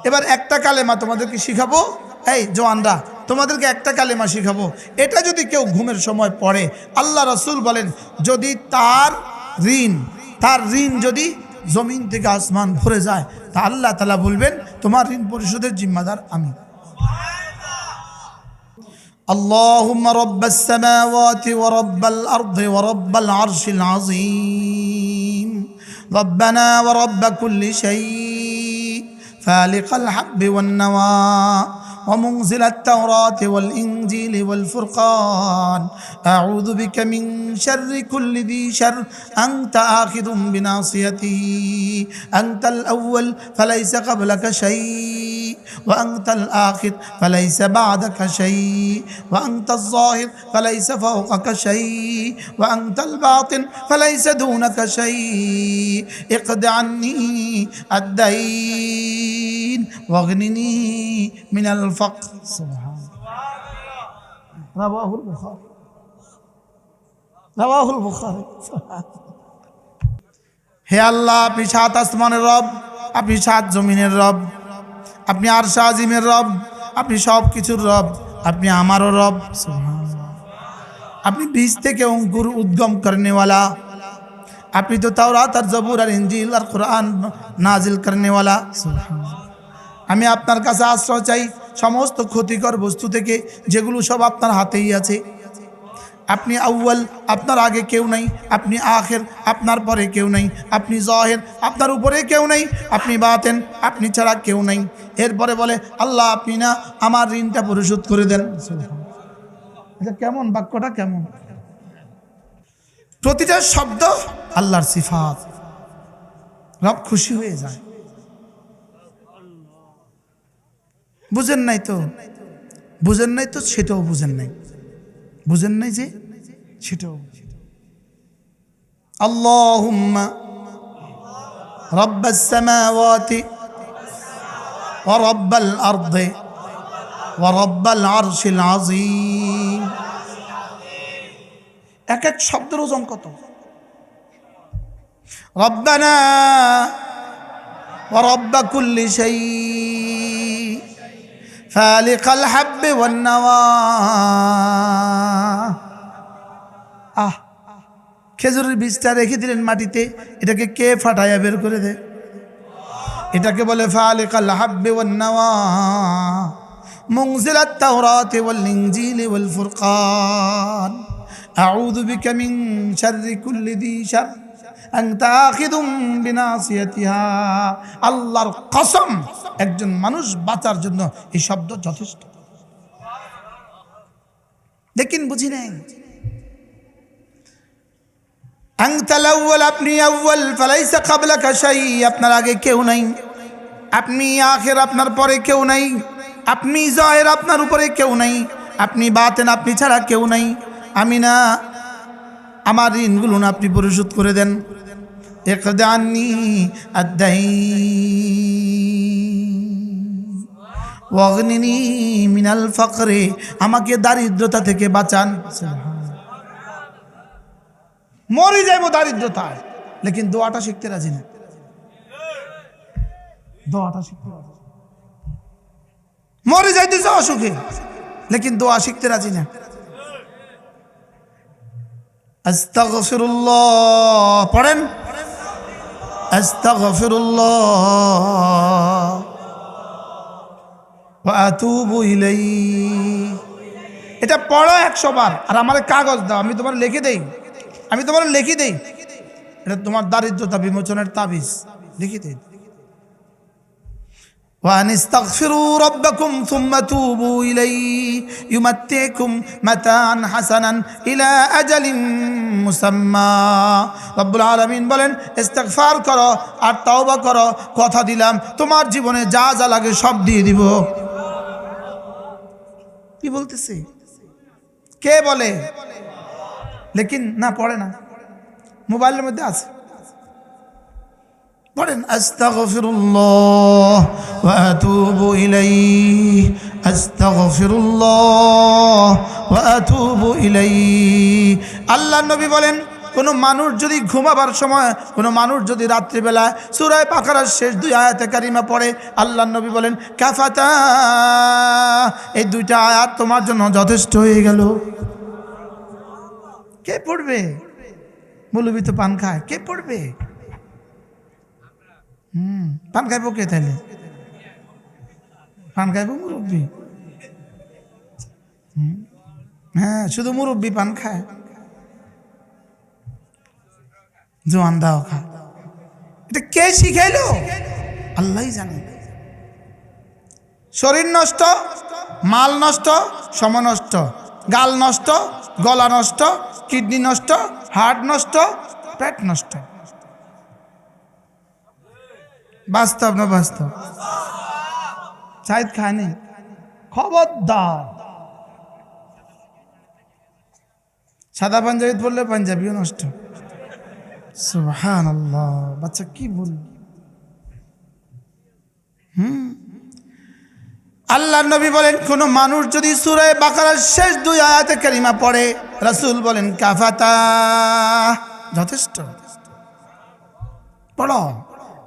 এবার একটা কালেমা তোমাদেরকে শিখাবো এই জোয়ানরা তোমাদেরকে একটা কালেমা শিখাবো এটা যদি কেউ ঘুমের সময় পড়ে আল্লাহ রসুল বলেন যদি তার ঋণ তার ঋণ যদি জমিন থেকে আসমান ভরে যায় তা আল্লাহ তালা বলবেন তোমার ঋণ পরিশোধের জিম্মাদার আমি اللهم رب السماوات ورب الارض ورب العرش العظيم ربنا ورب كل شيء فالق الحب والنوى ومنزل التوراة والإنجيل والفرقان. أعوذ بك من شر كل ذي شر. أنت آخذ بناصيته أنت الأول فليس قبلك شيء. وأنت الآخر فليس بعدك شيء وأنت الظاهر فليس فوقك شيء وأنت الباطن فليس دونك شيء اقض عني الدين واغنني من الفقر سبحان الله رواه البخاري رواه البخاري سبحان الله হে আল্লাহ আপনি সাত আসমানের রব আপনি সাত জমিনের রব আপনি আর আজিমের রব, আপনি সব কিছুর রব, আপনি আমারও রব আপনি বীজ থেকে অঙ্কুর উদ্গম করনেওয়ালা। আপনি তো তাও রাত আর জবুর আর ইঞ্জিল আর কোরআন নাজিল করনেওয়ালা। আমি আপনার কাছে আশ্রয় চাই, সমস্ত ক্ষতিকর বস্তু থেকে, যেগুলো সব আপনার হাতেই আছে। আপনি আউ্য়াল, আপনার আগে কেউ নাই, আপনি আখের, আপনার পরে কেউ নাই, আপনি জহের, আপনার উপরে কেউ নাই, আপনি বাতেন, আপনি ছাড়া কেউ নাই। এরপরে বলে, আল্লাহ আপনি না আমার ঋণটা পরিশোধ করে দেন। এটা কেমন? বাক্যটা কেমন? প্রতিটা শব্দ আল্লাহর সিফাত। রব খুশি হয়ে যায়। বুঝেন নাই তো? বুঝেন নাই তো? সেটাও বুঝেন নাই। বুঝেন নাই যে সেটাও اللهم رب السماوات ورب الأرض ورب العرش العظيم এক এক শব্দের ওজন কত ربنا ورب كل شيء فالق الحب والنوى আহ খেজুরের বীজটা রেখে দিলেন মাটিতে এটাকে কে ফাটাইয়া বের করে দে এটাকে বলে ফালিক আল হাব্বে ওয়ান নাওয়া منزل التوراة والإنجيل والفرقان أعوذ بك من شر كل ذي شر أنت آخذ بناصيتها আল্লাহর কসম একজন মানুষ বাঁচার জন্য এই শব্দ যথেষ্ট। লেকিন বুঝি নাই? আপনি আউ্বাল ফালাইসা কাবলাকা শাই, আপনার আগে কেউ নাই। আপনি আখের আপনার পরে কেউ নাই। আপনি জয়ের আপনার উপরে কেউ নাই। আপনি বাতেন আপনি ছাড়া কেউ নাই। আমি না, আমার ঋণগুলো আপনি পরিশোধ করে দেন। একদানি আদাই ওয়াগনিনি মিনাল ফকরে আমাকে দারিদ্রতা থেকে বাঁচান। মরে যাইব দারিদ্রতায়। লেকিন দোয়াটা শিখতে রাজি না। দোয়াটা শিখতে রাজি। মরে যাইতেছে অসুখে। লেকিন দোয়া শিখতে রাজি না। আস্তাগফিরুল্লাহ। পড়েন। আস্তাগফিরুল্লাহ ওয়া আতুবু ইলাইহি। এটা পড়ো একশো বার আর আমার কাগজ দাও, আমি তোমার লিখে দেই। আমি তোমার লিখে দেই। এটা তোমার দারিদ্রতা বিমোচনের তাবিজ। লিখে দেই। وأن استغفروا ربكم ثم توبوا إليه يمتعكم متاعا حسنا إلى أجل مسمى رب العالمين বলেন ইস্তেগফার করো আর তওবা করো কথা দিলাম তোমার জীবনে যা যা লাগে সব দিয়ে দিব কি বলতেছে কে বলে লেকিন না পড়ে না মোবাইলের মধ্যে আছে পড়েন আল্লাহ নবী বলেন, কোনো মানুষ যদি ঘুমাবার সময়, কোনো মানুষ যদি রাত্রিবেলায় সুরায় পাখারার শেষ দুই আয়াতে কারিমা পড়ে আল্লাহ নবী বলেন, কাফাতা, এই দুইটা আয়াত তোমার জন্য যথেষ্ট হয়ে গেল। কে পড়বে? মৌলবি তো পান খায়। কে পড়বে? হুম, পান খাইবো কে তাহলে পান খাইবো মুরব্বী? হ্যাঁ শুধু মুরব্বী পান খায়। জোয়ান দাও খা। এটা কে শিখাইলো? আল্লাহ জানে। শরীর নষ্ট, মাল নষ্ট, সম নষ্ট, গাল নষ্ট, গলা নষ্ট, কিডনি নষ্ট হার্ট নষ্ট, পেট নষ্ট। বাস্তব না বাস্তব? চাইদ খায়নি খবরদার। সাদা পাঞ্জাবি পড়লে পাঞ্জাবিও নষ্ট। সুবহান আল্লাহ বাচ্চা কি বল হুম? আল্লাহ নবী বলেন, কোন মানুষ যদি সুরায় বাকারার শেষ দুই আয়াতে কারিমা পড়ে, রাসূল বলেন, কাফাতা। যথেষ্ট। পড়ো।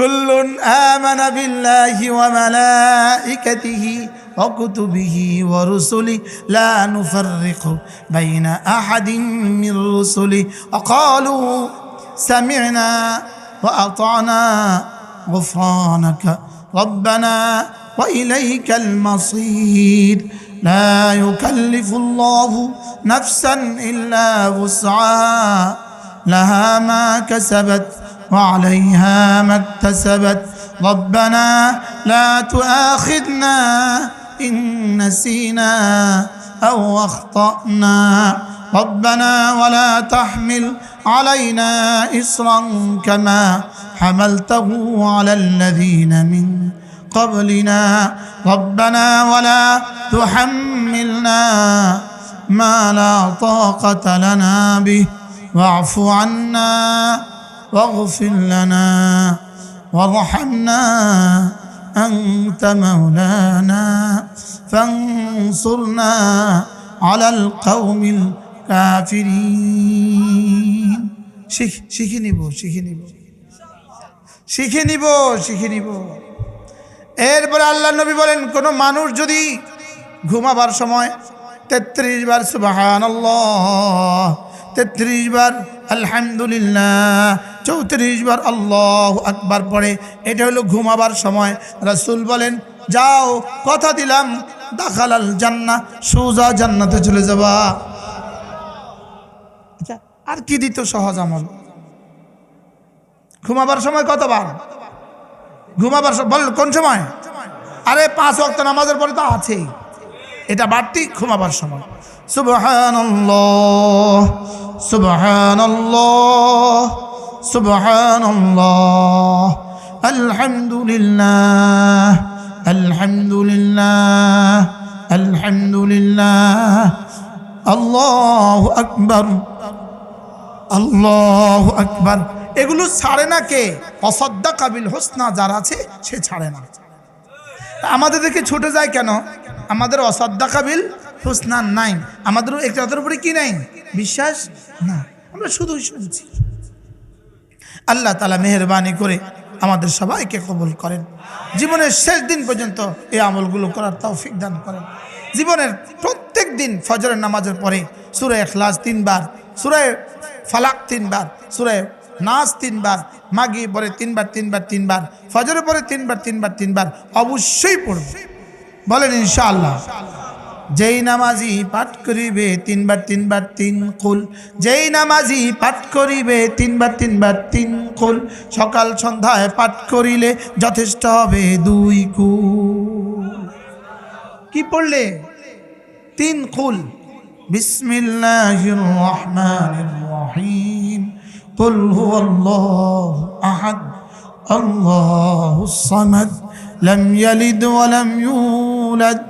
كل آمن بالله وملائكته وكتبه ورسله. لا نفرق بين أحد من رسله. وقالوا سمعنا وأطعنا غفرانك. ربنا وإليك المصير. لا يكلف الله نفسا إلا وسعها. لها ما كسبت وعليها ما اكتسبت. ربنا لا تؤاخذنا إن نسينا أو أخطأنا. ربنا ولا تحمل علينا إصرا كما حملته على الذين من قبلنا. ربنا ولا تحملنا ما لا طاقة لنا به. واعف عنا واغفر لنا وارحمنا أنت مولانا فانصرنا على القوم الكافرين শিখ শিখে নিব শিখে নিব শিখে নিব শিখে নিব এরপরে আল্লাহ নবী বলেন কোনো মানুষ যদি ঘুমাবার সময় তেত্রিশ বার সুবাহান তেত্রিশ বার আলহামদুলিল্লাহ চৌত্রিশ বার আল্লাহ আকবার পড়ে, এটা হলো ঘুমাবার সময়। রাসুল বলেন, যাও, কথা দিলাম, দাখালাল জান্না সোজা জান্নাতে চলে যাবা। আচ্ছা আর কি দিত সহজ আমল? ঘুমাবার সময় কতবার? ঘুমাবার বল, কোন সময়? আরে, পাঁচ ওয়াক্ত নামাজের পরে তো আছেই। এটা বাড়তি ঘুমাবার সময়। সুবহানাল্লাহ সুবহানাল্লাহ। সুবহানাল্লাহ। আলহামদুলিল্লাহ আলহামদুলিল্লাহ আলহামদুলিল্লাহ। আল্লাহু আকবার, আল্লাহ আকবার। এগুলো ছাড়ে না কে? অসদ্দা কাবিল হোসনা, যারা আছে সে ছাড়ে না। আমাদের দেখে ছুটে যায় কেন? আমাদের অসদ্দা কাবিল হোসনা নাই। আমাদের একটাদের উপরে কি নাই? বিশ্বাস? না। আমরা শুধু শুনছি। আল্লাহ তালা মেহরবানি করে আমাদের সবাইকে কবুল করেন। জীবনের শেষ দিন পর্যন্ত এই আমলগুলো করার তৌফিক দান করেন। জীবনের প্রত্যেক দিন ফজরের নামাজের পরে সুরে এখলাস তিনবার, সুরে ফালাক তিনবার, সুরে নাচ তিনবার মাগি পরে তিনবার তিনবার তিনবার, ফজরের পরে তিনবার তিনবার তিনবার অবশ্যই পড়বে বলেন ইনশাআল্লাহ। যেই নামাজি পাঠ করিবে, তিনবার তিনবার, তিন কুল। যেই নামাজি পাঠ করিবে, তিনবার তিনবার, তিন কুল। সকাল সন্ধ্যায় পাঠ করিলে যথেষ্ট হবে দুই কুল। কি পড়লে? তিন কুল। বিসমিল্লাহির রহমানির আহাদ আল্লাহুস ইয়ালিদ ইউলাদ।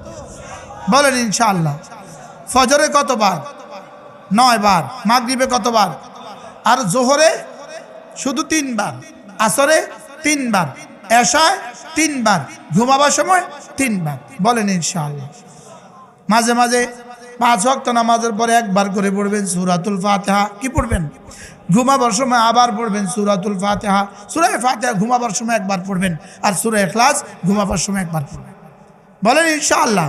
বলেন ইনশাআল্লাহ। ফজরে কতবার? নয় বার মাগরিবে কতবার? আর জোহরে শুধু তিনবার। আসরে তিনবার। এশায় তিনবার। ঘুমাবার সময় তিনবার। বলেন ইনশাআল্লাহ। মাঝে মাঝে পাঁচ ওয়াক্ত নামাজের পরে একবার করে পড়বেন সুরাতুল ফাতেহা। কি পড়বেন? ঘুমাবার সময় আবার পড়বেন সুরাতুল ফাতেহা। সুরায় ফাতেহা ঘুমাবার সময় একবার পড়বেন। আর সুরায় এখলাস ঘুমাবার সময় একবার পড়বেন। বলেন ইনশাআল্লাহ।